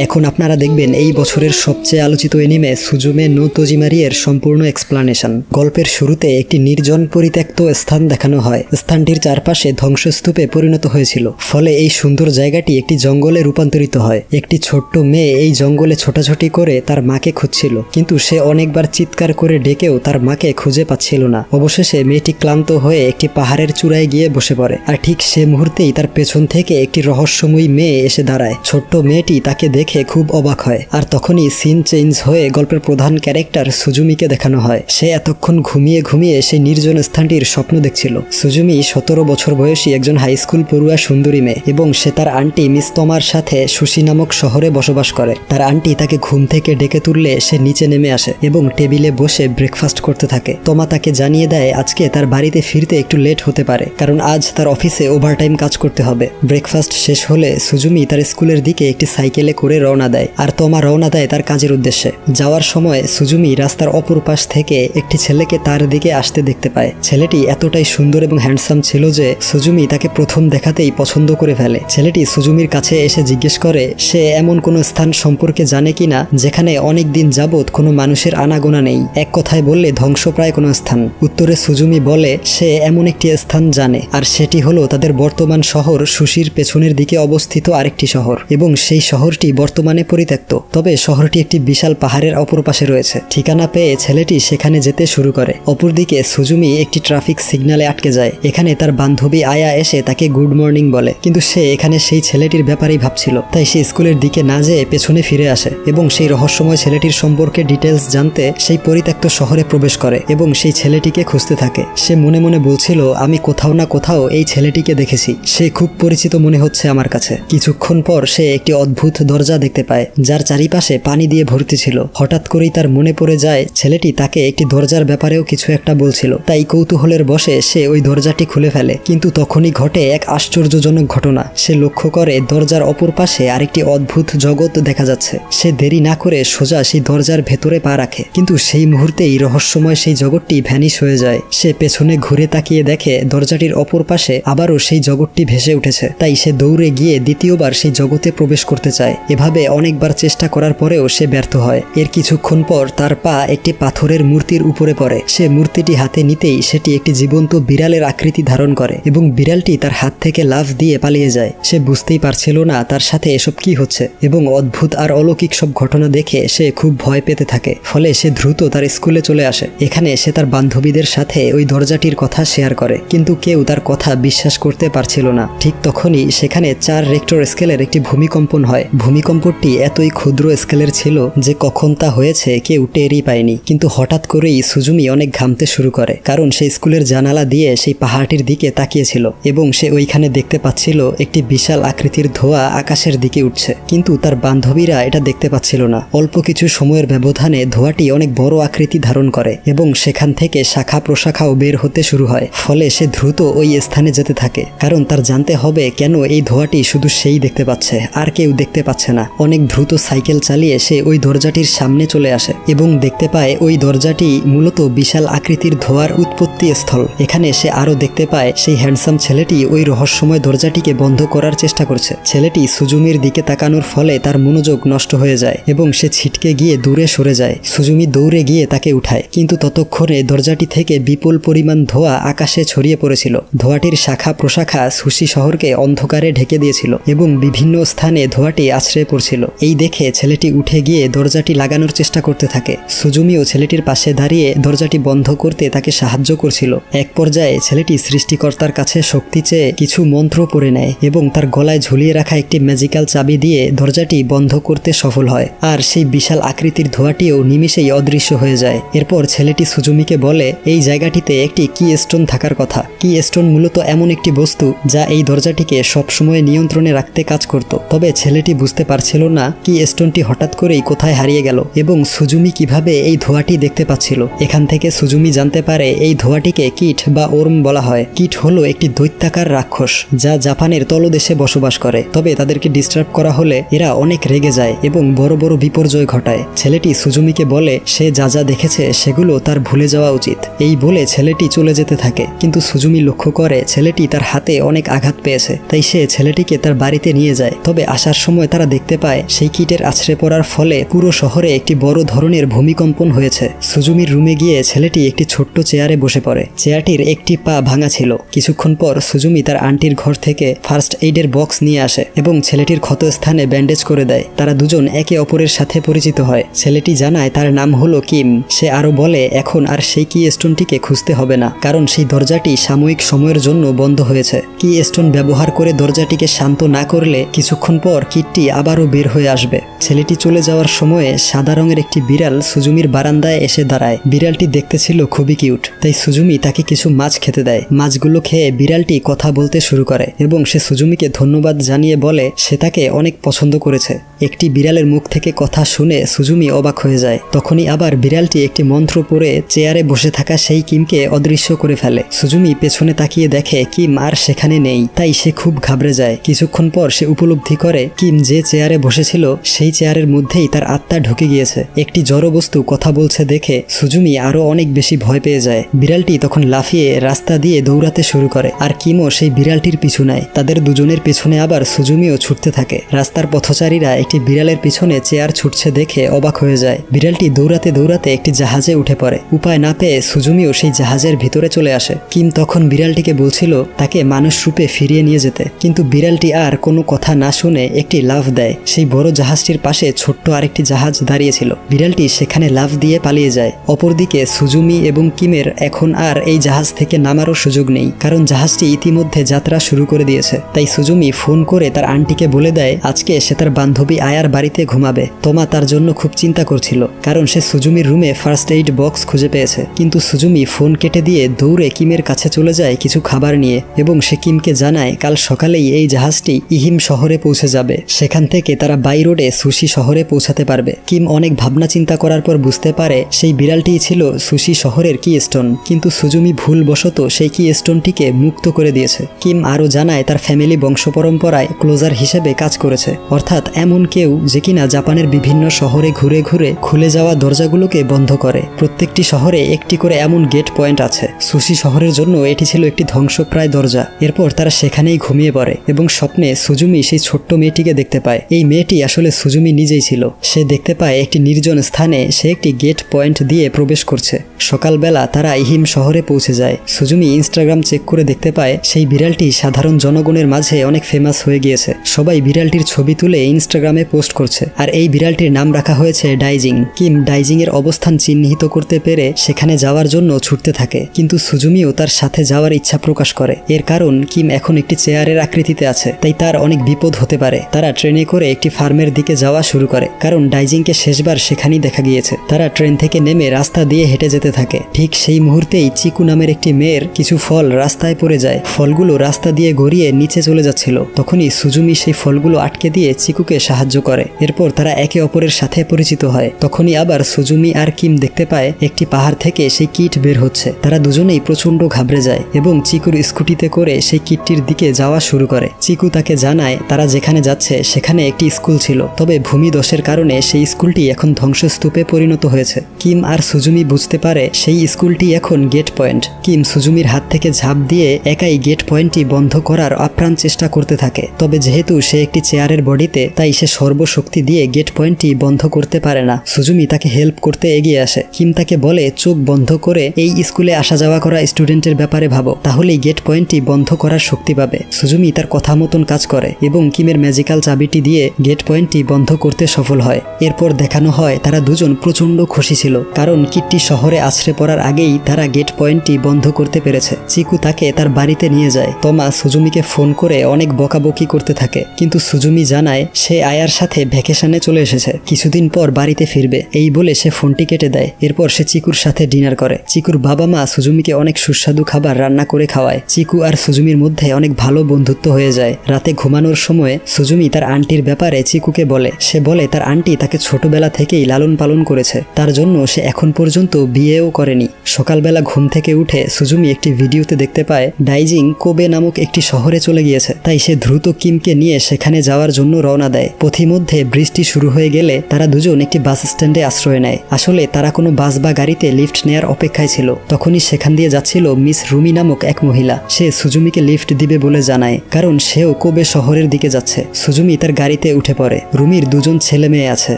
এখন আপনারা দেখবেন এই বছরের সবচেয়ে আলোচিত এনিমে সুজুমে নো তোজিমারি এর সম্পূর্ণ এক্সপ্লানেশন গল্পের শুরুতে একটি নির্জন পরিত্যক্ত স্থান দেখানো হয়। স্থানটির চারপাশে ধ্বংসস্তূপে পরিণত হয়েছিল। ফলে এই সুন্দর জায়গাটি একটি জঙ্গলে রূপান্তরিত হয়। একটি ছোট্ট মেয়ে এই জঙ্গলে ছোটাছুটি করে তার মাকে খুঁজছিল। কিন্তু সে অনেকবার চিৎকার করে ডেকেও তার মাকে খুঁজে পাচ্ছিল না। অবশেষে মেয়েটি ক্লান্ত হয়ে একটি পাহাড়ের চূড়ায় গিয়ে বসে পড়ে। আর ঠিক সে মুহূর্তেই তার পেছন থেকে একটি রহস্যময়ী মেয়ে এসে দাঁড়ায়। ছোট্ট মেয়েটি তাকে দেখে খুব অবাক হয়। আর তখনই সিন চেঞ্জ হয়ে গল্পের প্রধান ক্যারেক্টার সুজুমিকে দেখানো হয়। সে এতক্ষণ ঘুমিয়ে ঘুমিয়ে সেই নির্জন স্থানটির স্বপ্ন দেখছিল। সুজুমি সতেরো বছর বয়সী একজন হাই স্কুল পড়ুয়া সুন্দরী মেয়ে এবং সে তার আন্টি মিস তমার সাথে সুশি নামক শহরে বসবাস করে। তার আন্টি তাকে ঘুম থেকে ডেকে তুললে সে নিচে নেমে আসে এবং টেবিলে বসে ব্রেকফাস্ট করতে থাকে। তোমা তাকে জানিয়ে দেয়, আজকে তার বাড়িতে ফিরতে একটু লেট হতে পারে, কারণ আজ তার অফিসে ওভারটাইম কাজ করতে হবে। ব্রেকফাস্ট শেষ হলে সুজুমি তার স্কুলের দিকে একটি সাইকেলে করে রওনা দেয়। আর তোমা রওনা দেয় তার কাজের উদ্দেশ্যে। যাওয়ার সময় সুজুমি রাস্তার অপর পাশ থেকে একটি ছেলেকে তার দিকে আসতে দেখতে পায়। ছেলেটি এতটাই সুন্দর এবং হ্যান্ডসাম ছিল যে সুজুমি তাকে প্রথম দেখাতেই পছন্দ করে ফেলে। ছেলেটি সুজুমির কাছে এসে জিজ্ঞেস করে, সে এমন কোনো স্থান সম্পর্কে জানে কিনা, যেখানে অনেক দিন যাবৎ কোনো মানুষের আনাগোনা নেই? এক কথায় বললে ধ্বংসপ্রায় কোনো স্থান। উত্তরে সুজুমি বলে, সে এমন একটি স্থান জানে, আর সেটি হলো তাদের বর্তমান শহর সুশির পেছনের দিকে অবস্থিত আরেকটি শহর। এবং সেই শহরটি বর্তমানে পরিত্যক্ত। তবে শহরটি একটি বিশাল পাহাড়ের অপর পাশে রয়েছে। ঠিকানা পেয়ে ছেলেটি সেখানে যেতে শুরু করে। অপরদিকে সুজুমি একটি ট্রাফিক সিগন্যালে আটকে যায়। এখানে তার বান্ধবী আয়া এসে তাকে গুড মর্নিং বলে। কিন্তু সে এখানে সেই ছেলেটির ব্যাপারেই ভাবছিল। তাই সে স্কুলের দিকে না যেয়ে পেছনে ফিরে আসে এবং সেই রহস্যময় ছেলেটির সম্পর্কে ডিটেলস জানতে সেই পরিত্যক্ত শহরে প্রবেশ করে এবং সেই ছেলেটিকে খুঁজতে থাকে। সে মনে মনে বলছিল, আমি কোথাও না কোথাও এই ছেলেটিকে দেখেছি। সে খুব পরিচিত মনে হচ্ছে আমার কাছে। কিছুক্ষণ পর সে একটি অদ্ভুত দরজা দেখতে পায়, যার চারিপাশে পানি দিয়ে ভর্তি ছিল। হঠাৎ করেই তার মনে পড়ে যায়, ছেলেটি তাকে একটি দরজার ব্যাপারেও কিছু একটা বলছিল। তাই কৌতূহলের বসে সে ওই দরজাটি খুলে ফেলে। কিন্তু তখনই ঘটে এক আশ্চর্যজনক ঘটনা। সে লক্ষ্য করে দরজার অপর পাশে আরেকটি অদ্ভুত জগৎ দেখা যাচ্ছে। সে দেরি না করে সোজা সেই দরজার ভেতরে পা রাখে। কিন্তু সেই মুহূর্তেই রহস্যময় সেই জগৎটি ভ্যানিশ হয়ে যায়। সে পেছনে ঘুরে তাকিয়ে দেখে দরজাটির অপর পাশে আবারও সেই জগৎটি ভেসে উঠেছে। তাই সে দৌড়ে গিয়ে দ্বিতীয়বার সেই জগতে প্রবেশ করতে চায় এভাবে অনেকবার চেষ্টা করার পরেও সে ব্যর্থ হয়। এর কিছুক্ষণ পর তার পা একটি পাথরের মূর্তির উপরে পড়ে। সে মূর্তিটি হাতে নিতেই সেটি একটি জীবন্ত বিড়ালের আকৃতি ধারণ করে এবং বিড়ালটি তার হাত থেকে লাফ দিয়ে পালিয়ে যায়। সে বুঝতেই পারছিল না তার সাথে এসব কি হচ্ছে এবং অদ্ভুত আর অলৌকিক সব ঘটনা দেখে সে খুব ভয় পেতে থাকে। ফলে সে দ্রুত তার স্কুলে চলে আসে। এখানে সে তার বান্ধবীদের সাথে ওই দরজাটির কথা শেয়ার করে, কিন্তু কেউ তার কথা বিশ্বাস করতে পারছিল না। ঠিক তখনই সেখানে চার রেক্টর স্কেলের একটি ভূমিকম্পন হয়। ভূমিকম্পটি এতই ক্ষুদ্র স্কেলের ছিল যে কখন তা হয়েছে কেউ টেরই পায়নি। কিন্তু হঠাৎ করেই সুজুমি অনেক ঘামতে শুরু করে, কারণ সে স্কুলের জানালা দিয়ে সেই পাহাড়টির দিকে তাকিয়েছিল এবং সে ওইখানে দেখতে পাচ্ছিল একটি বিশাল আকৃতির ধোয়া আকাশের দিকে উঠছে। কিন্তু তার বান্ধবীরা এটা দেখতে পাচ্ছিল না। অল্প কিছু সময়ের ব্যবধানে ধোঁয়াটি অনেক বড় আকৃতি ধারণ করে এবং সেখান থেকে শাখা প্রশাখাও বের হতে শুরু হয়, ফলে সে দ্রুত ওই স্থানে যেতে থাকে। কারণ তার জানতে হবে কেন এই ধোঁয়াটি শুধু সেই দেখতে পাচ্ছে, আর কেউ দেখতে পাচ্ছে না। অনেক দ্রুত সাইকেল চালিয়ে সে ওই দরজাটির সামনে চলে আসে এবং দেখতে পায় ওই দরজাটি মূলত বিশাল আকৃতির ধোয়ার উৎপত্তি স্থল। এখানে সে আরও দেখতে পায় সেই হ্যান্ডসাম ছেলেটি ওই রহস্যময় দরজাটিকে বন্ধ করার চেষ্টা করছে। ছেলেটি সুজুমির দিকে তাকানোর ফলে তার মনোযোগ নষ্ট হয়ে যায় এবং সে ছিটকে গিয়ে দূরে সরে যায়। সুজুমি দৌড়ে গিয়ে তাকে উঠায়, কিন্তু ততক্ষণে দরজাটি থেকে বিপুল পরিমাণ ধোঁয়া আকাশে ছড়িয়ে পড়েছিল। ধোঁয়াটির শাখা প্রশাখা সুশি শহরকে অন্ধকারে ঢেকে দিয়েছিল এবং বিভিন্ন স্থানে ধোঁয়াটি আছড়ে পড়ছিল এই দেখে ছেলেটি উঠে গিয়ে দরজাটি লাগানোর চেষ্টা করতে থাকে। সুজুমিও ছেলেটির পাশে দাঁড়িয়ে দরজাটি বন্ধ করতে তাকে সাহায্য করছিল। এক পর্যায়ে ছেলেটি সৃষ্টিকর্তার কাছে শক্তি চেয়ে কিছু মন্ত্র পড়ে নেয় এবং তার গলায় ঝুলিয়ে রাখা একটি ম্যাজিক্যাল চাবি দিয়ে দরজাটি বন্ধ করতে সফল হয়। আর সেই বিশাল আকৃতির ধোঁয়াটিও নিমিষেই অদৃশ্য হয়ে যায়। এরপর ছেলেটি সুজুমিকে বলে, এই জায়গাটিতে একটি কি স্টোন থাকার কথা। কি স্টোন মূলত এমন একটি বস্তু যা এই দরজাটিকে সবসময় নিয়ন্ত্রণে রাখতে কাজ করত। তবে ছেলেটি বুঝতে পারছিল না কি স্টোনটি হঠাৎ করেই কোথায় হারিয়ে গেল এবং সুজুমি কীভাবে এই ধোঁয়াটি দেখতে পাচ্ছিল। এখান থেকে সুজুমি জানতে পারে এই ধোঁয়াটিকে কিট বা ওর্ম বলা হয়। কিট হলো একটি দৈত্যাকার রাক্ষস যা জাপানের তলদেশে বসবাস করে। তবে তাদেরকে ডিস্টার্ব করা হলে এরা অনেক রেগে যায় এবং বড় বড় বিপর্যয় ঘটায়। ছেলেটি সুজুমিকে বলে, সে যা যা দেখেছে সেগুলো তার ভুলে যাওয়া উচিত। এই বলে ছেলেটি চলে যেতে থাকে। কিন্তু সুজুমি লক্ষ্য করে ছেলেটি তার হাতে অনেক আঘাত পেয়েছে। তাই সে ছেলেটিকে তার বাড়িতে নিয়ে যায়। তবে আসার সময় তারা দেখতে দেখতে পায়, সেই কিটের আছড়ে পড়ার ফলে পুরো শহরে একটি বড় ধরনের ভূমিকম্পন হয়েছে। সুজুমির রুমে গিয়ে ছেলেটি একটি ছোট্ট চেয়ারে বসে পড়ে। চেয়ারটির একটি পা ভাঙা ছিল। কিছুক্ষণ পর সুজুমি তার আন্টির ঘর থেকে ফার্স্ট এইডের বক্স নিয়ে আসে এবং ছেলেটির ক্ষত স্থানে ব্যান্ডেজ করে দেয়। তারা দুজন একে অপরের সাথে পরিচিত হয়। ছেলেটি জানায় তার নাম হলো কিম। সে আরও বলে, এখন আর সেই কি স্টোনটিকে খুঁজতে হবে না, কারণ সেই দরজাটি সাময়িক সময়ের জন্য বন্ধ হয়েছে। কি স্টোন ব্যবহার করে দরজাটিকে শান্ত না করলে কিছুক্ষণ পর কিটটি আবারও বের হয়ে আসবে। ছেলেটি চলে যাওয়ার সময়ে সাদা রঙের একটি বিড়াল সুজুমির বারান্দায় এসে দাঁড়ায়। বিড়ালটি দেখতে ছিল খুবই কিউট, তাই সুজুমি তাকে কিছু মাছ খেতে দেয়। মাছগুলো খেয়ে বিড়ালটি কথা বলতে শুরু করে এবং সে সুজুমিকে ধন্যবাদ জানিয়ে বলে, সে তাকে অনেক পছন্দ করেছে। একটি বিড়ালের মুখ থেকে কথা শুনে সুজুমি অবাক হয়ে যায়। তখনই আবার বিড়ালটি একটি মন্ত্র পড়ে চেয়ারে বসে থাকা সেই কিমকে অদৃশ্য করে ফেলে। সুজুমি পেছনে তাকিয়ে দেখে, কিম আর সেখানে নেই। তাই সে খুব ঘাবড়ে যায়। কিছুক্ষণ পর সে উপলব্ধি করে, কিম যে চেয়ারে বসেছিল, সেই চেয়ারের মধ্যেই তার আত্মা ঢুকে গিয়েছে। একটি জড়বস্তু কথা বলছে দেখে সুজুমি আরও অনেক বেশি ভয় পেয়ে যায়। বিড়ালটি তখন লাফিয়ে রাস্তা দিয়ে দৌড়াতে শুরু করে, আর কিমও সেই বিড়ালটির পিছু নেয়। তাদের দুজনের পেছনে আবার সুজুমিও ছুটতে থাকে। রাস্তার পথচারীরা একটি বিড়ালের পিছনে চেয়ার ছুটছে দেখে অবাক হয়ে যায়। বিড়ালটি দৌড়াতে দৌড়াতে একটি জাহাজে উঠে পড়ে। উপায় না পেয়ে সুজুমিও সেই জাহাজের ভিতরে চলে আসে। কিম তখন বিড়ালটিকে বলছিল, তাকে মানুষ রূপে ফিরিয়ে নিয়ে যেতে। কিন্তু বিড়ালটি আর কোনো কথা না শুনে একটি লাফ দেয়। সেই বড় জাহাজটির পাশে ছোট্ট আরেকটি জাহাজ দাঁড়িয়েছিল। বিড়ালটি সেখানে লাফ দিয়ে পালিয়ে যায়। অপরদিকে সুজুমি এবং কিমের এখন আর এই জাহাজ থেকে নামারও সুযোগ নেই, কারণ জাহাজটি ইতিমধ্যে যাত্রা শুরু করে দিয়েছে। তাই সুজুমি ফোন করে তার আন্টিকে বলে দেয়, আজকে সে তার বান্ধবী আয়ার বাড়িতে ঘুমাবে। তোমা তার জন্য খুব চিন্তা করছিল, কারণ সে সুজুমির রুমে ফার্স্ট এইড বক্স খুঁজে পেয়েছে। কিন্তু সুজুমি ফোন কেটে দিয়ে দৌড়ে কিমের কাছে চলে যায় কিছু খাবার নিয়ে এবং সে কিমকে জানায়, কাল সকালেই এই জাহাজটি ইহিম শহরে পৌঁছে যাবে। সেখান থেকে তারা বাই রোডে সুশি শহরে পৌঁছাতে পারবে। কিম অনেক ভাবনা চিন্তা করার পর বুঝতে পারে সেই বিড়ালটিই ছিল সুশি শহরের কি স্টোন। কিন্তু সুজুমি ভুলবশত সেই কি স্টোনটিকে মুক্ত করে দিয়েছে। কিম আরও জানায় তার ফ্যামিলি বংশ পরম্পরায় ক্লোজার হিসেবে কাজ করেছে। অর্থাৎ এমন কেউ যে কিনা জাপানের বিভিন্ন শহরে ঘুরে ঘুরে খুলে যাওয়া দরজাগুলোকে বন্ধ করে। প্রত্যেকটি শহরে একটি করে এমন গেট পয়েন্ট আছে। সুশি শহরের জন্য এটি ছিল একটি ধ্বংসপ্রায় দরজা। এরপর তারা সেখানেই ঘুমিয়ে পড়ে এবং স্বপ্নে সুজুমি সেই ছোট্ট মেয়েটিকে দেখতে পায়। এই মেয়েটি আসলে সুজুমি নিজেই ছিল। সে দেখতে পায় একটি নির্জন স্থানে সে একটি গেট পয়েন্ট দিয়ে প্রবেশ করছে। সকালবেলা তারা ইহিম শহরে পৌঁছে যায়। সুজুমি ইনস্টাগ্রাম চেক করে দেখতে পায়, সেই বিড়ালটি সাধারণ জনগণের মাঝে অনেক ফেমাস হয়ে গিয়েছে। সবাই বিড়ালটির ছবি তুলে ইনস্টাগ্রামে পোস্ট করছে। আর এই বিড়ালটির নাম রাখা হয়েছে ডাইজিং। কিম ডাইজিং এর অবস্থান চিহ্নিত করতে পেরে সেখানে যাওয়ার জন্য ছুটতে থাকে। কিন্তু সুজুমিও তার সাথে যাওয়ার ইচ্ছা প্রকাশ করে। এর কারণ কিম এখন একটি চেয়ারের আকৃতিতে আছে, তাই তার অনেক বিপদ হতে পারে। তারা ট্রেনে করে একটি ফার্মের দিকে যাওয়া শুরু করে, কারণ ডাইজিংকে শেষবার সেখানেই দেখা গিয়েছে। তারা ট্রেন থেকে নেমে রাস্তা দিয়ে হেঁটে যেতে থাকে। ঠিক সেই মুহূর্তেই চিকু নামের একটি মেয়ের কিছু ফল রাস্তায় পড়ে যায়। ফলগুলো রাস্তা দিয়ে গড়িয়ে নিচে চলে যাচ্ছিল। তখনই সুজুমি সেই ফলগুলো আটকে দিয়ে চিকুকে সাহায্য করে। এরপর তারা একে অপরের সাথে পরিচিত হয়। তখনই আবার সুজুমি আর কিম দেখতে পায়, একটি পাহাড় থেকে সেই কিট বের হচ্ছে। তারা দুজনেই প্রচণ্ড ঘাবড়ে যায় এবং চিকুর স্কুটিতে করে সেই কিটটির দিকে যাওয়া শুরু করে। চিকু তাকে জানায়, তারা যেখানে যাচ্ছে, সেখানে একটি স্কুল ছিল, তবে ভূমিদশের কারণে সেই স্কুলটি এখন ধ্বংসস্তূপে পরিণত হয়েছে। কিম আর সুজুমি বুঝতে পারে সেই স্কুলটি এখন গেট পয়েন্ট। কিম সুজুমির হাত থেকে ঝাঁপ দিয়ে একাই গেট পয়েন্টটি বন্ধ করার আপ্রাণ চেষ্টা করতে থাকে। তবে যেহেতু সে একটি চেয়ারের বডিতে, তাই সে সর্বশক্তি দিয়ে গেট পয়েন্টটি বন্ধ করতে পারে না। সুজুমি তাকে হেল্প করতে এগিয়ে আসে। কিম তাকে বলে, চোখ বন্ধ করে এই স্কুলে আসা যাওয়া করা স্টুডেন্টের ব্যাপারে ভাবো। তাহলেই গেট পয়েন্টটি বন্ধ করার শক্তি পাবে। সুজুমি তার কথা মতন কাজ করে এবং কিমের ম্যাজিক্যাল চাবিটি দিয়ে গেট পয়েন্টটি বন্ধ করতে সফল হয়। এরপর দেখানো হয়, তারা দুজন প্রচণ্ড খুশি ছিল, কারণ কিটটি শহরে আছড়ে পড়ার আগেই তারা গেট পয়েন্টটি বন্ধ করতে পেরেছে। চিকু তাকে তার বাড়িতে নিয়ে যায়। তমা সুজুমিকে ফোন করে অনেক বকাবকি করতে থাকে, কিন্তু সুজুমি জানায়, সে আয়ার সাথে ভ্যাকেশনে চলে এসেছে, কিছুদিন পর বাড়িতে ফিরবে। এই বলে সে ফোনটি কেটে দেয়। এরপর সে চিকুর সাথে ডিনার করে। চিকুর বাবা মা সুজুমিকে অনেক সুস্বাদু খাবার রান্না করে খাওয়ায়। চিকু আর সুজুমির মধ্যে অনেক ভালো বন্ধুত্ব হয়ে যায়। রাতে ঘুমানোর সময় সুজুমি তার আন্টির ব্যাপারে চিকুকে বলে। সে বলে, তার আন্টি তাকে ছোটবেলা থেকেই লালন পালন করেছে। তার জন্য সে এখন পর্যন্ত বিয়েও করেনি। সকালবেলা ঘুম থেকে উঠে সুজুমি একটি ভিডিওতে দেখতে পায়, ডাইজিং কোবে নামক একটি শহরে চলে গিয়েছে। তাই সে দ্রুত কিমকে নিয়ে সেখানে যাওয়ার জন্য রওনা দেয়। পথিমধ্যে বৃষ্টি শুরু হয়ে গেলে তারা দুজন একটি বাস স্ট্যান্ডে আশ্রয় নেয়। আসলে তারা কোনো বাস বা গাড়িতে লিফট নেয়ার অপেক্ষায় ছিল। তখনই সেখান দিয়ে যাচ্ছিল মিস রুমি নামক এক মহিলা। সে সুজুমিকে লিফট দিবে বলে জানায়, কারণ সেও কোবে শহরের দিকে যাচ্ছে। সুজুমি তার গাড়ি গাড়িতে উঠে পড়ে। রুমির দুজন ছেলে মেয়ে আছে,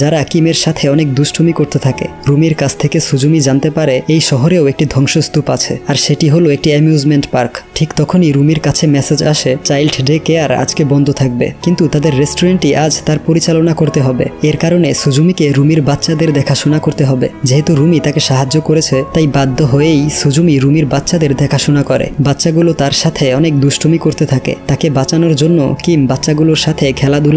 যারা কিমের সাথে অনেক দুষ্টুমি করতে থাকে। রুমির কাছ থেকে সুজুমি জানতে পারে, এই শহরেও একটি ধ্বংসস্তূপ আছে, আর সেটি হলো একটি অ্যামিউজমেন্ট পার্ক। ঠিক তখনই রুমির কাছে মেসেজ আসে, চাইল্ড ডে কেয়ার আজকে বন্ধ থাকবে, কিন্তু তাদের রেস্টুরেন্টই আজ তার পরিচালনা করতে হবে। এর কারণে সুজুমিকে রুমির বাচ্চাদের দেখাশোনা করতে হবে। যেহেতু রুমি তাকে সাহায্য করেছে, তাই বাধ্য হয়েই সুজুমি রুমির বাচ্চাদের দেখাশোনা করে। বাচ্চাগুলো তার সাথে অনেক দুষ্টুমি করতে থাকে। তাকে বাঁচানোর জন্য কিম বাচ্চাগুলোর সাথে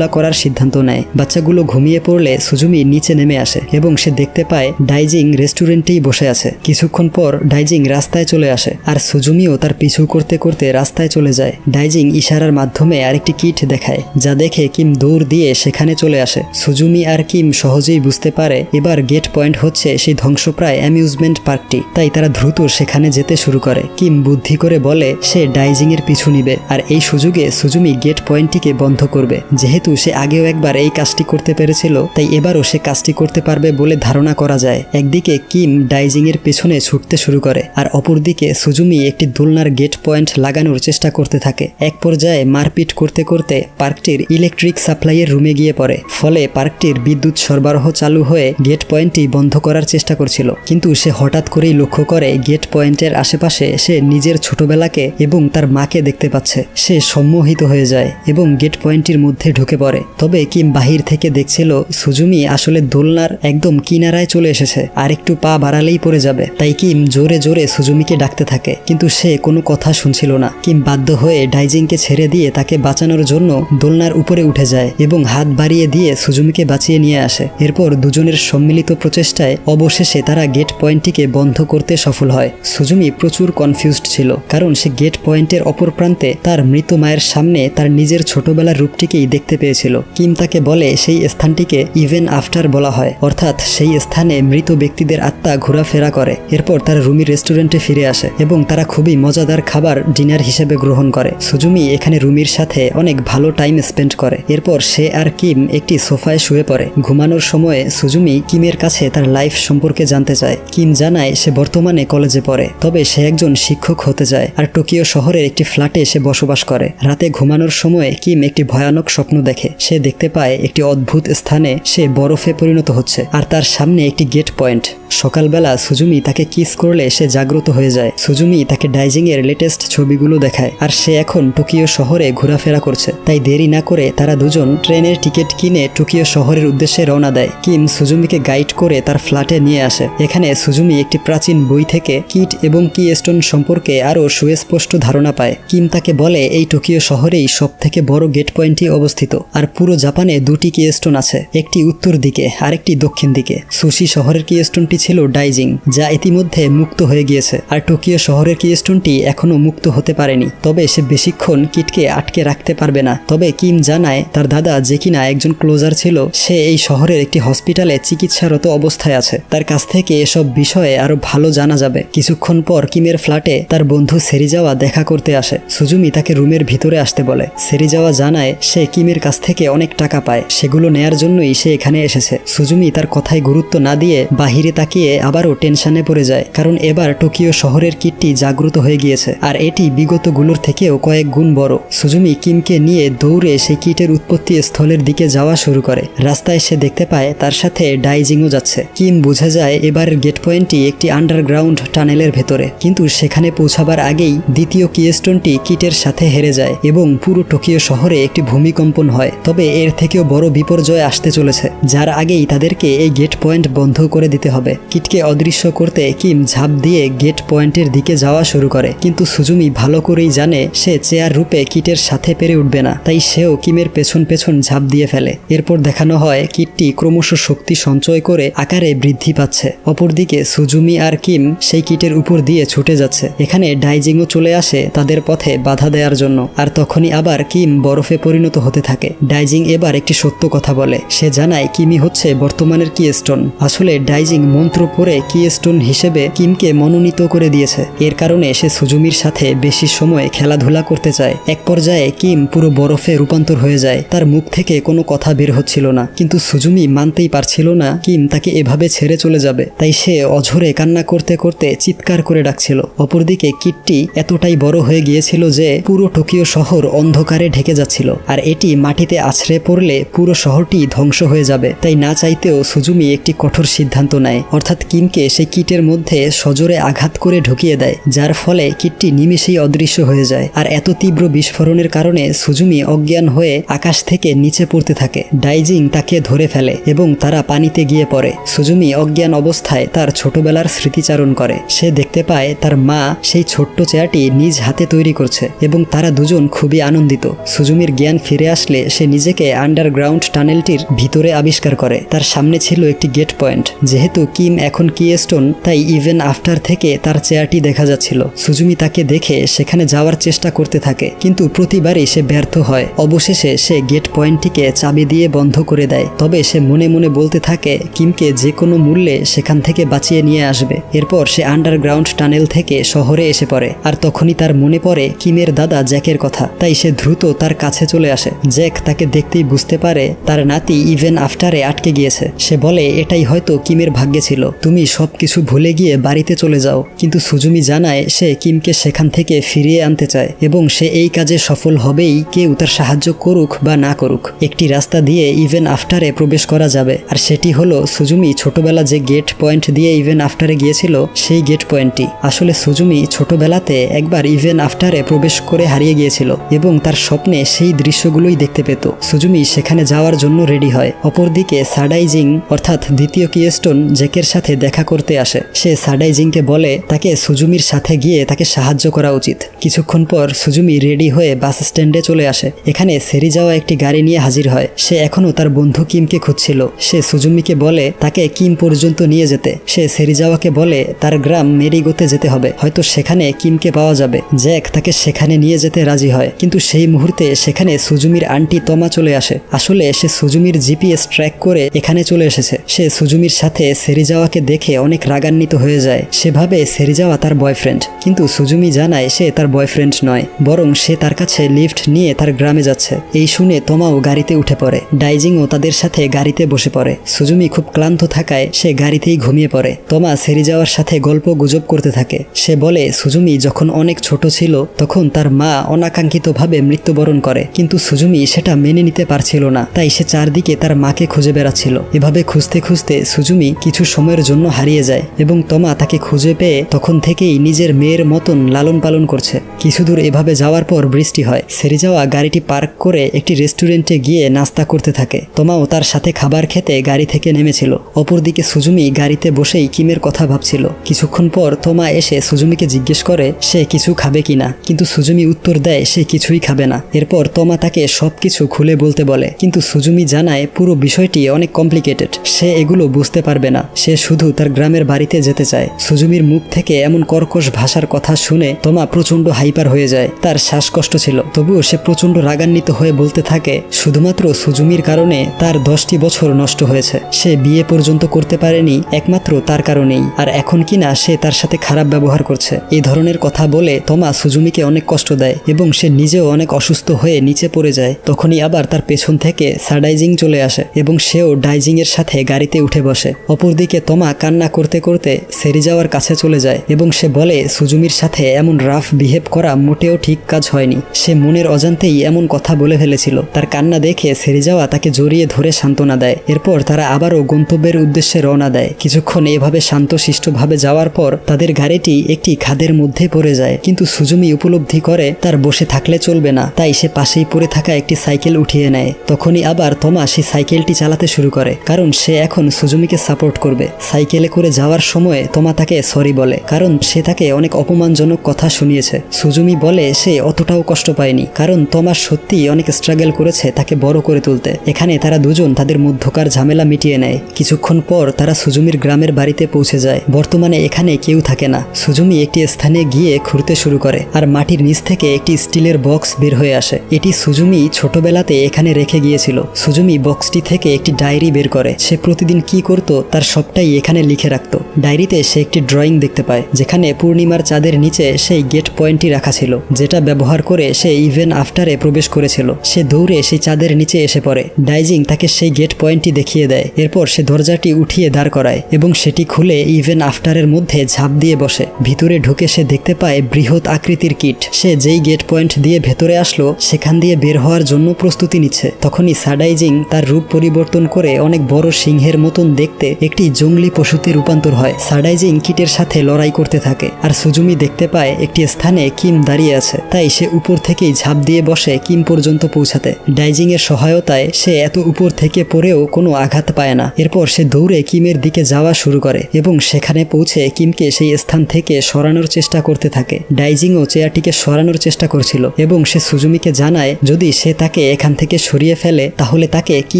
খেলাধুলা করার সিদ্ধান্ত নেয়। বাচ্চাগুলো ঘুমিয়ে পড়লে সুজুমি নিচে নেমে আসে এবং সে দেখতে পায় ডাইজিং রেস্টুরেন্টেই বসে আছে। কিছুক্ষণ পর ডাইজিং রাস্তায় চলে আসে আর সুজুমিও তার পিছু করতে করতে রাস্তায় চলে যায়। ডাইজিং ইশারার মাধ্যমে আরেকটি কিট দেখায়, যা দেখে কিম দৌড় দিয়ে সেখানে চলে আসে। সুজুমি আর কিম সহজেই বুঝতে পারে, এবার গেট পয়েন্ট হচ্ছে সেই ধ্বংসপ্রায় অ্যামিউজমেন্ট পার্কটি। তাই তারা দ্রুত সেখানে যেতে শুরু করে। কিম বুদ্ধি করে বলে, সে ডাইজিং এর পিছু নিবে। আর এই সুযোগে সুজুমি গেট পয়েন্টটিকে বন্ধ করবে। যেহেতু সে আগেও একবার এই কাজটি করতে পেরেছিল, তাই এবারও সে কাজটি করতে পারবে বলে ধারণা করা যায়। একদিকে কিম ডাইজিং এর পেছনে ছুটতে শুরু করে, আর অপরদিকে সুজুমি একটি দোলনার গেট পয়েন্ট লাগানোর চেষ্টা করতে থাকে। এক পর্যায়ে মারপিট করতে করতে পার্কটির ইলেকট্রিক সাপ্লাইয়ের রুমে গিয়ে পড়ে, ফলে পার্কটির বিদ্যুৎ সরবরাহ চালু হয়ে গেট পয়েন্টটি বন্ধ করার চেষ্টা করছিল। কিন্তু সে হঠাৎ করেই লক্ষ্য করে গেট পয়েন্টের আশেপাশে সে নিজের ছোটবেলাকে এবং তার মাকে দেখতে পাচ্ছে। সে সম্মোহিত হয়ে যায় এবং গেট পয়েন্টটির মধ্যে ঢুকে পড়ে। তবে কিম বাহির থেকে দেখছিল, সুজুমি আসলে দোলনার একদম কিনারায় চলে এসেছে আর একটু পা বাড়ালেই পড়ে যাবে। তাই কিম জোরে জোরে সুজুমিকে ডাকতে থাকে, কিন্তু সে কোনো কথা শুনছিল না। কিম বাধ্য হয়ে ডাইজিংকে ছেড়ে দিয়ে তাকে বাঁচানোর জন্য দোলনার উপরে উঠে যায় এবং হাত বাড়িয়ে দিয়ে সুজুমিকে বাঁচিয়ে নিয়ে আসে। এরপর দুজনের সম্মিলিত প্রচেষ্টায় অবশেষে তারা গেট পয়েন্টটিকে বন্ধ করতে সফল হয়। সুজুমি প্রচুর কনফিউজড ছিল, কারণ সে গেট পয়েন্টের অপর প্রান্তে তার মৃত মায়ের সামনে তার নিজের ছোটবেলার রূপটিকেই দেখতে পেয়েছিল কিম তাকে বলে, সেই স্থানটিকে ইভেন আফটার বলা হয়। অর্থাৎ, সেই স্থানে মৃত ব্যক্তিদের আত্মা ঘোরাফেরা করে। এরপর তারা রুমির রেস্টুরেন্টে ফিরে আসে এবং তারা খুবই মজাদার খাবার ডিনার হিসেবে গ্রহণ করে। সুজুমি এখানে রুমির সাথে অনেক ভালো টাইম স্পেন্ড করে। এরপর সে আর কিম একটি সোফায় শুয়ে পড়ে। ঘুমানোর সময়ে সুজুমি কিমের কাছে তার লাইফ সম্পর্কে জানতে চায়। কিম জানায়, সে বর্তমানে কলেজে পড়ে, তবে সে একজন শিক্ষক হতে যায় আর টোকিও শহরের একটি ফ্ল্যাটে সে বসবাস করে। রাতে ঘুমানোর সময় কিম একটি ভয়ানক স্বপ্ন দেখে। সে দেখতে পায় একটি অদ্ভুত স্থানে সে বরফে পরিণত হচ্ছে আর তার সামনে একটি গেট পয়েন্ট। সকালবেলা সুজুমি তাকে কিস করলে সে জাগ্রত হয়ে যায়। সুজুমি তাকে ডাইজিং এর লেটেস্ট ছবিগুলো দেখায় আর সে এখন টোকিও শহরে ঘোরাফেরা করছে। তাই দেরি না করে তারা দুজন ট্রেনের টিকিট কিনে টোকিও শহরের উদ্দেশ্যে রওনা দেয়। কিম সুজুমিকে গাইড করে তার ফ্ল্যাটে নিয়ে আসে। এখানে সুজুমি একটি প্রাচীন বই থেকে কিট এবং কি স্টোন সম্পর্কে আরও সুস্পষ্ট ধারণা পায়। কিম তাকে বলে, এই টোকিও শহরেই সব থেকে বড় গেট পয়েন্টটি অবস্থিত। আর পুরো জাপানে দুটি কি স্টোন আছে, একটি উত্তর দিকে, আরেকটি দক্ষিণ দিকে। সুশি শহরের কি স্টোনটি ছিল ডাইজিং যা ইতিমধ্যে মুক্ত হয়ে গিয়েছে, আর টোকিও শহরের কি স্টোনটি এখনও মুক্ত হতে পারেনি। তবে সে বেশিক্ষণ কিটকে আটকে রাখতে পারবে না। তবে কিম জানায়, তার দাদা যে কিনা একজন ক্লোজার ছিল, সে এই শহরের একটি হসপিটালে চিকিৎসারত অবস্থায় আছে। তার কাছ থেকে এসব বিষয়ে আরও ভালো জানা যাবে। কিছুক্ষণ পর কিমের ফ্ল্যাটে তার বন্ধু সেরিজাওয়া দেখা করতে আসে। সুজুমি তাকে রুমের ভিতরে আসতে বলে। সেরিজাওয়া জানায়, সে কিমের কাছ থেকে অনেক টাকা পায়। সেগুলো নেয়ার জন্যই সে এখানে এসেছে। সুজুমি তার কথায় গুরুত্ব না দিয়ে বাহিরে তাকিয়ে আবারও টেনশনে পড়ে যায়। কারণ এবার টোকিও শহরের কিটটি জাগ্রত হয়ে গিয়েছে। আর এটি বিগতগুলোর থেকেও কয়েক গুণ বড়। সুজুমি কিমকে নিয়ে দৌড়ে সেই কিটের উৎপত্তি স্থলের দিকে যাওয়া শুরু করে। রাস্তায় সে দেখতে পায় তার সাথে ডাইজিংও যাচ্ছে। কিম বুঝে যায় এবারের গেট পয়েন্টটি একটি আন্ডারগ্রাউন্ড টানেলের ভেতরে। কিন্তু সেখানে পৌঁছাবার আগেই দ্বিতীয় কিয়েস্টোনটি কিটের সাথে হেরে যায় এবং পুরো টোকিও শহরে একটি ভূমিকম্পন হয়। তবে এর থেকেও বড় বিপর্যয় আসতে চলেছে, যার আগেই তাদেরকে এই গেট পয়েন্ট বন্ধ করে দিতে হবে। কিটকে অদৃশ্য করতে কিম ঝাঁপ দিয়ে গেট পয়েন্টের দিকে যাওয়া শুরু করে, কিন্তু সুজুমি ভালো করেই জানে সে চেয়ার রূপে কিটের সাথে পেরে উঠবে না, তাই সেও কিমের পেছন পেছন ঝাঁপ দিয়ে ফেলে। এরপর দেখানো হয়, কিটটি ক্রমশ শক্তি সঞ্চয় করে আকারে বৃদ্ধি পাচ্ছে। অপরদিকে সুজুমি আর কিম সেই কিটের উপর দিয়ে ছুটে যাচ্ছে। এখানে ডাইজিংও চলে আসে তাদের পথে বাধা দেওয়ার জন্য, আর তখনই আবার কিম বরফে পরিণত হতে থাকে। ডাইজিং এবার একটি সত্য কথা বলে। সে জানায়, কিমি হচ্ছে বর্তমানের কি স্টোন আসলে ডাইজিং মন্ত্র পড়ে কি স্টোন হিসেবে কিমকে মনোনীত করে দিয়েছে। এর কারণে সে সুজুমির সাথে বেশি সময় খেলাধুলা করতে চায়। এক পর্যায়ে কিম পুরো বরফে রূপান্তর হয়ে যায়। তার মুখ থেকে কোনো কথা বের হচ্ছিল না। কিন্তু সুজুমি মানতেই পারছিল না কিম তাকে এভাবে ছেড়ে চলে যাবে। তাই সে অঝরে কান্না করতে করতে চিৎকার করে ডাকছিল। অপরদিকে কিটটি এতটাই বড় হয়ে গিয়েছিল যে পুরো টোকিও শহর অন্ধকারে ঢেকে যাচ্ছিল। আর এটি মাটি মাটিতে আছড়ে পড়লে পুরো শহরটি ধ্বংস হয়ে যাবে। তাই না চাইতেও সুজুমি একটি কঠোর সিদ্ধান্ত নেয়। অর্থাৎ কিমকে সেই কিটের মধ্যে সজোরে আঘাত করে ঢুকিয়ে দেয়, যার ফলে কিটটি নিমিষেই অদৃশ্য হয়ে যায়। আর এত তীব্র বিস্ফোরণের কারণে সুজুমি অজ্ঞান হয়ে আকাশ থেকে নিচে পড়তে থাকে। ডাইজিং তাকে ধরে ফেলে এবং তারা পানিতে গিয়ে পড়ে। সুজুমি অজ্ঞান অবস্থায় তার ছোটবেলার স্মৃতিচারণ করে। সে দেখতে পায় তার মা সেই ছোট্ট চেয়ারটি নিজ হাতে তৈরি করছে এবং তারা দুজন খুবই আনন্দিত। সুজুমির জ্ঞান ফিরে আসলে সে নিজেকে আন্ডারগ্রাউন্ড টানেলটির ভিতরে আবিষ্কার করে। তার সামনে ছিল একটি গেট পয়েন্ট যেহেতু কিম এখন কিয়েস্টোন তাই ইভেন আফটার থেকে তার চেয়ারটি দেখা যাচ্ছিল। সুজুমি তাকে দেখে সেখানে যাওয়ার চেষ্টা করতে থাকে, কিন্তু প্রতিবারই সে ব্যর্থ হয়। অবশেষে সে গেট পয়েন্টটিকে চাবি দিয়ে বন্ধ করে দেয়। তবে সে মনে মনে বলতে থাকে, কিমকে যে কোনো মূল্যে সেখান থেকে বাঁচিয়ে নিয়ে আসবে। এরপর সে আন্ডারগ্রাউন্ড টানেল থেকে শহরে এসে পড়ে। আর তখনই তার মনে পড়ে কিমের দাদা জ্যাকের কথা। তাই সে দ্রুত তার কাছে চলে আসে। জ্যাক তাকে দেখতেই বুঝতে পারে তার নাতি ইভেন আফটারে আটকে গিয়েছে। সে বলে, এটাই হয়তো কিমের ভাগ্যে ছিল। তুমি সবকিছু ভুলে গিয়ে বাড়িতে চলে যাও। কিন্তু সুজুমি জানায়, সে কিমকে সেখান থেকে ফিরিয়ে আনতে চায় এবং সে এই কাজে সফল হবেই, কেউ তার সাহায্য করুক বা না করুক। একটি রাস্তা দিয়ে ইভেন আফটারে প্রবেশ করা যাবে। আর সেটি হলো সুজুমি ছোটবেলা যে গেট পয়েন্ট দিয়ে ইভেন আফটারে গিয়েছিল, সেই গেট পয়েন্টটি আসলে সুজুমি ছোটবেলাতে একবার ইভেন আফটারে প্রবেশ করে হারিয়ে গিয়েছিল এবং তার স্বপ্নে সেই দৃশ্যগুলোই দেখতে পেত। সুজুমি সেখানে যাওয়ার জন্য রেডি হয়। অপরদিকে সাডাইজিং অর্থাৎ দ্বিতীয় কিয়েস্টোন জেকের সাথে দেখা করতে আসে। সে সাডাইজিংকে বলে, তাকে সুজুমির সাথে গিয়ে তাকে সাহায্য করা উচিত। কিছুক্ষণ পর সুজুমি রেডি হয়ে বাস স্ট্যান্ডে চলে আসে। এখানে সেরি যাওয়া একটি গাড়ি নিয়ে হাজির হয়। সে এখনও তার বন্ধু কিমকে খুঁজছিল। সে সুজুমিকে বলে, তাকে কিম পর্যন্ত নিয়ে যেতে। সে সেরিজাওয়াকে বলে, তার গ্রাম মেরিগোতে যেতে হবে। হয়তো সেখানে কিমকে পাওয়া যাবে। জ্যাক তাকে সেখানে নিয়ে যেতে রাজি হয়। কিন্তু সেই মুহূর্তে সেখানে সুজুমির আন্টি তমা চলে আসে। আসলে সে সুজুমির জিপিএস ট্র্যাক করে এখানে চলে এসেছে। সে সুজুমির সাথে সেরিজাওয়াকে দেখে অনেক রাগান্বিত হয়ে যায়। সেভাবে সেরিজাওয়া তার বয়ফ্রেন্ড কিন্তু সুজুমি জানায় সে তার বয়ফ্রেন্ড নয়, বরং সে তার কাছে লিফট নিয়ে তার গ্রামে যাচ্ছে। এই শুনে তমাও গাড়িতে উঠে পড়ে। ডাইজিংও তাদের সাথে গাড়িতে বসে পড়ে। সুজুমি খুব ক্লান্ত থাকায় সে গাড়িতেই ঘুমিয়ে পড়ে। তমা সেরিজাওয়ার সাথে গল্প গুজব করতে থাকে। সে বলে, সুজুমি যখন অনেক ছোট ছিল, তখন তার মা অনাকাঙ্ক্ষিতভাবে মৃত্যুবরণ করে। কিন্তু সুজুমি সেটা মেনে নিতে পারছিল না। তাই সে চারদিকে তার মাকে খুঁজে বেড়াচ্ছিল। এভাবে খুঁজতে খুঁজতে সুজুমি কিছু সময়ের জন্য হারিয়ে যায় এবং তমা তাকে খুঁজে পেয়ে তখন থেকেই নিজের মেয়ের মতন লালন পালন করছে। কিছু দূর এভাবে যাওয়ার পর বৃষ্টি হয়। সেরে যাওয়া গাড়িটি পার্ক করে একটি রেস্টুরেন্টে গিয়ে নাস্তা করতে থাকে। তমাও তার সাথে খাবার খেতে গাড়ি থেকে নেমেছিল। অপরদিকে সুজুমি গাড়িতে বসেই কিমের কথা ভাবছিল। কিছুক্ষণ পর তোমা এসে সুজুমিকে জিজ্ঞেস করে, সে কিছু খাবে কিনা? কিন্তু সুজুমি উত্তর দেয়, সে কিছুই খাবে না। এরপর তোমা তাকে সবকিছু খুলে বলতে বলে। কিন্তু সুজুমি জানায়, পুরো বিষয়টি অনেক কমপ্লিকেটেড সে এগুলো বুঝতে পারবে না। সে শুধু তার গ্রামের বাড়িতে যেতে চায়। সুজুমির মুখ থেকে এমন কর্কশ ভাষার কথা শুনে তোমা প্রচণ্ড হাইপার হয়ে যায়। তার শ্বাসকষ্ট ছিল। তবুও সে প্রচণ্ড রাগান্বিত হয়ে বলতে থাকে, শুধুমাত্র সুজুমির কারণে তার দশটি বছর নষ্ট হয়েছে। সে বিয়ে পর্যন্ত করতে পারেনি, একমাত্র তার কারণেই। আর এখন কিনা সে তার সাথে খারাপ ব্যবহার করছে। এই ধরনের কথা বলে তোমা সুজুমিকে অনেক কষ্ট দেয় এবং সে নিজেও অনেক অসুস্থ হয়ে নিচে পড়ে যায়। তখনই আবার তার পেছন থেকে সাডাইজিং চলে আসে এবং সেও ডাইজিং এর সাথে গাড়িতে উঠে বসে। অপরদিকে তোমা কান্না করতে করতে সেরি যাওয়ার কাছে চলে যায় এবং সে বলে, সুজুমির সাথে এমন রাফ বিহেভ করা মোটেও ঠিক কাজ হয়নি। সে মনের অজান্তেই এমন কথা বলে ফেলেছিল। তার কান্না দেখে সেরি যাওয়া তাকে জড়িয়ে ধরে সান্ত্বনা দেয়। এরপর তারা আবারও গন্তব্যের উদ্দেশ্যে রওনা দেয়। কিছুক্ষণ এভাবে শান্তশিষ্টভাবে যাওয়ার পর তাদের গাড়িটি একটি খাদের মধ্যে পড়ে যায়। কিন্তু সুজুমি উপলব্ধি করে, তার বসে থাকলে চলবে না। তাই সে পাশেই পড়ে থাকা একটি সাইকেল উঠিয়ে নেয়। তখনই আবার তোমা সেই সাইকেলটি চালাতে শুরু করে, কারণ সে এখন সুজুমিকে সাপোর্ট করবে। সাইকেলে করে যাওয়ার সময় তোমা তাকে সরি বলে, কারণ সে তাকে অনেক অপমানজনক কথা শুনিয়েছে। সুজুমি বলে সে অতটাও কষ্ট পায়নি, কারণ তোমা সত্যি অনেক স্ট্রাগল করেছে তাকে বড় করে তুলতে। এখানে তারা দুজন তাদের মধ্যকার ঝামেলা মিটিয়ে নেয়। কিছুক্ষণ পর তারা সুজুমির গ্রামের বাড়িতে পৌঁছে যায়। বর্তমানে এখানে কেউ থাকে না। সুজুমি একটি স্থানে গিয়ে ঘুরতে শুরু করে, আর মাটির নিচ থেকে একটি স্টিলের বক্স বের হয়ে আসে। এটি সুজুমি ছোটবেলাতে এখানে রেখে গিয়েছিল। সুজুমি বক্সটি থেকে একটি ডায়েরি বের করে। সে প্রতিদিন কি করত তার সবটাই এখানে লিখে রাখত। ডায়েরিতে সে একটি ড্রয়িং দেখতে পায়, যেখানে পূর্ণিমার চাঁদের নিচে সেই গেট পয়েন্টটি রাখা ছিল, যেটা ব্যবহার করে সে ইভেন আফটারে প্রবেশ করেছিল। সে দৌড়ে সেই চাঁদের নিচে এসে পড়ে। ডাইজিং তাকে সেই গেট পয়েন্টটি দেখিয়ে দেয়। এরপর সে দরজাটি উঠিয়ে দাঁড় করায় এবং সেটি খুলে ইভেন আফটারের মধ্যে ঝাঁপ দিয়ে বসে। ভিতরে ঢুকে সে দেখতে পায় বৃহৎ আকৃতির কিট। সে যেই গেট পয়েন্ট দিয়ে ভেতরে আসলো, সেখান দিয়ে বের হওয়ার জন্য প্রস্তুতি নিচ্ছে। তখনই সাডাইজিং তার রূপ পরিবর্তন করে অনেক বড় সিংহের মতন দেখতে একটি জঙ্গলি পশুতে রূপান্তর হয়। সাডাইজিং কিটের সাথে লড়াই করতে থাকে আর সুজুমি দেখতে পায় একটি স্থানে কিম দাঁড়িয়ে আছে। তাই সে উপর থেকেই ঝাঁপ দিয়ে বসে কিম পর্যন্ত পৌঁছাতে। ডাইজিং এর সহায়তায় সে এত উপর থেকে পড়েও কোনো আঘাত পায় না। এরপর সে দৌড়ে কিমের দিকে যাওয়া শুরু করে এবং সেখানে পৌঁছে কিমকে সেই স্থান থেকে সরানোর চেষ্টা করতে থাকে। ডাইজিংও চেয়ারটিকে সরানোর চেষ্টা করছিল এবং সে সুজুমিকে জানায়, যদি সে তাকে এখান থেকে সরিয়ে ফেলে, তাহলে তাকে কি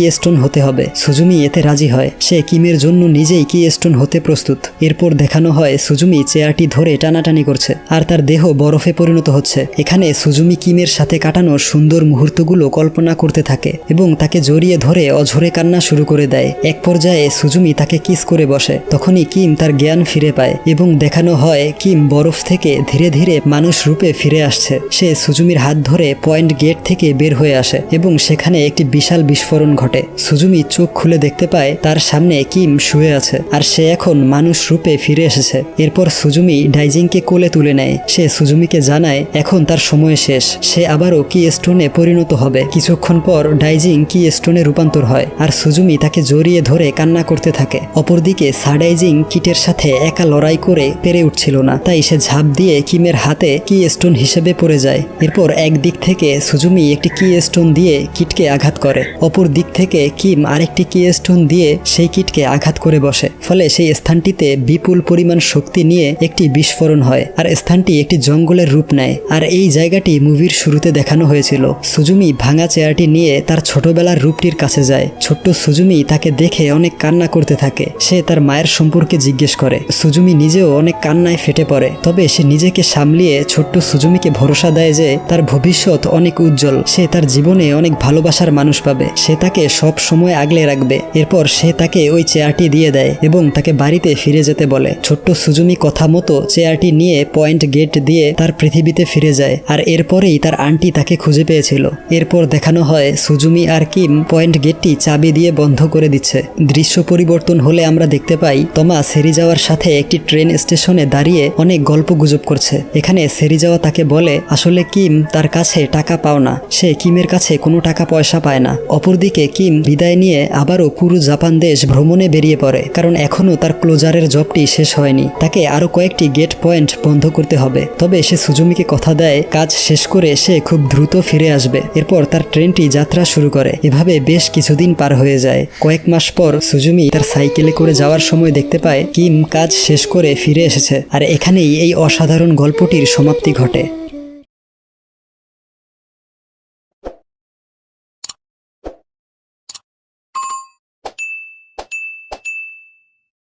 স্টোন হতে হবে। সুজুমি এতে রাজি হয়। সে কিমের জন্য নিজেই কি স্টোন হতে প্রস্তুত। এরপর দেখানো হয়, সুজুমি চেয়ারটি ধরে টানাটানি করছে, আর তার দেহ বরফে পরিণত হচ্ছে। এখানে সুজুমি কিমের সাথে কাটানো সুন্দর মুহূর্তগুলো কল্পনা করতে থাকে এবং তাকে জড়িয়ে ধরে অঝরে কান্না শুরু করে দেয়। এক পর্যায়ে সুজুমি তাকে কিস করে বসে। তখনই কিম তার জ্ঞান ফিরে পায় এবং দেখানো হয়, কিম বরফ থেকে ধীরে ধীরে মানুষ রূপে ফিরে আসছে। সে সুজুমির হাত ধরে পয়েন্ট গেট থেকে বের হয়ে আসে। এবং সেখানে একটি বিশাল বিস্ফোরণ ঘটে। সুজুমি চোখ খুলে দেখতে পায় তার সামনে কিম শুয়ে আছে আর সে এখন মানুষ রূপে ফিরে এসেছে। এরপর সুজুমি ডাইজিংকে কোলে তুলে নেয়। সে সুজুমিকে জানায়, এখন তার সময় শেষ। সে আবারও কি স্টোনে পরিণত হবে। কিছুক্ষণ পর ডাইজিং কি স্টোনে রূপান্তর হয় আর সুজুমি তাকে জড়িয়ে ধরে কান্না করতে থাকে। অপরদিকে সাডাইজিং কিটের সাথে একা লড়াই করে পেরে উঠছিল না। তাই সে ঝাঁপ দিয়ে কিমের হাতে কি স্টোন হিসেবে পড়ে যায়। এরপর একদিক থেকে সুজুমি একটি কি স্টোন দিয়ে কিটকে আঘাত করে। অপর দিক থেকে কিম আরেকটি কি স্টোন দিয়ে সেই কিটকে আঘাত করে বসে। ফলে সেই স্থানটিতে বিপুল পরিমাণ শক্তি নিয়ে একটি বিস্ফোরণ হয়, আর স্থানটি একটি জঙ্গলের রূপ নেয়। আর এই জায়গাটি মুভির শুরুতে দেখানো হয়েছিল। সুজুমি ভাঙা চেয়ারটি নিয়ে তার ছোটবেলার রূপটির কাছে যায়। ছোট্ট সুজুমি তাকে দেখে অনেক কান্না করতে থাকে। সে তার মায়ের সম্পর্কে জিজ্ঞেস করে। সুজুমি নিজেও অনেক কান্নায় ফেটে পড়ে। তবে সে নিজেকে সামলিয়ে ছোট্ট সুজুমিকে ভরসা দেয় যে তার ভবিষ্যৎ অনেক উজ্জ্বল। সে তার জীবনে অনেক ভালোবাসার মানুষ পাবে। সে তাকে সব সময় আগলে রাখবে। এরপর সে তাকে ওই চেয়ারটি দিয়ে দেয় এবং তাকে বাড়িতে ফিরে যেতে বলে। ছোট্ট সুজুমি কথা মতো চেয়ারটি নিয়ে পয়েন্ট গেট দিয়ে তার পৃথিবীতে ফিরে যায় আর এরপরেই তার আন্টি তাকে খুঁজে পেয়েছিল। এরপর দেখানো হয় সুজুমি আর কিম পয়েন্ট গেটটি চাবি দিয়ে বন্ধ করে দিচ্ছে। দৃশ্য পরিবর্তন হলে আমরা দেখতে পাই, তমা সেরি যাওয়ার সাথে একটি ট্রেন স্টেশনে দাঁড়িয়ে অনেক গল্প গুজব করছে। এখানে সেরি যাওয়া তাকে বলে, আসলে কিম, তার কাছে টাকা পাও না। সে কিমের কাছে কোনো টাকা পয়সা পায় না। অপরদিকে কিম বিদায় নিয়ে আবারও পুরো জাপান দেশ ভ্রমণে বেরিয়ে পড়ে, কারণ এখনও তার ক্লোজারের জবটি শেষ হয়নি। তাকে আরও কয়েকটি গেট পয়েন্ট বন্ধ করতে হবে। তবে সে সুজুমিকে কথা দেয়, কাজ শেষ করে সে খুব দ্রুত ফিরে আসবে। এরপর তার ট্রেনটি যাত্রা শুরু করে। এভাবে বেশ কিছুদিন পার হয়ে যায়। কয়েক মাস পর সুজুমি তার সাইকেলে করে যাওয়ার সময় দেখতে পায়, কিম কাজ শেষ করে ফিরে এসেছে। আর এখানেই এই অসাধারণ গল্পটির সমাপ্তি ঘটে।